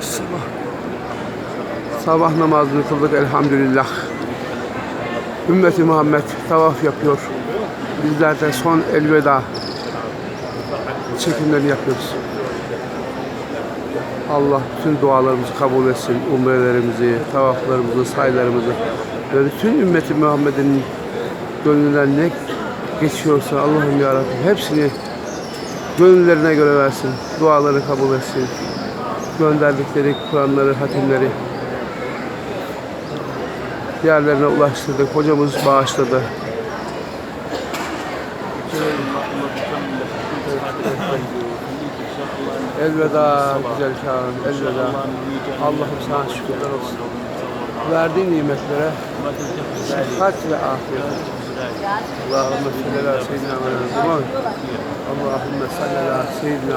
Sabah. Sabah namazını kıldık elhamdülillah. Ümmeti Muhammed tavaf yapıyor. Bizler de son elveda çekimlerini yapıyoruz. Allah bütün dualarımızı kabul etsin. Umrelerimizi, tavaflarımızı, sayılarımızı ve bütün ümmeti Muhammed'in gönlünden ne geçiyorsa Allah'ım ya Rabbi hepsini gönüllerine göre versin. Duaları kabul etsin. Gönderdikleri Kur'anları, hatimleri yerlerine ulaştırdık. Hocamız bağışladı. Elveda güzel Kârım, elveda. Allah'ım sana şükürler olsun. Verdiğin nimetlere sıhhat ve afiyet. Allahümme salli ala seyyidina Muhammed. Allahümme salli ala seyyidina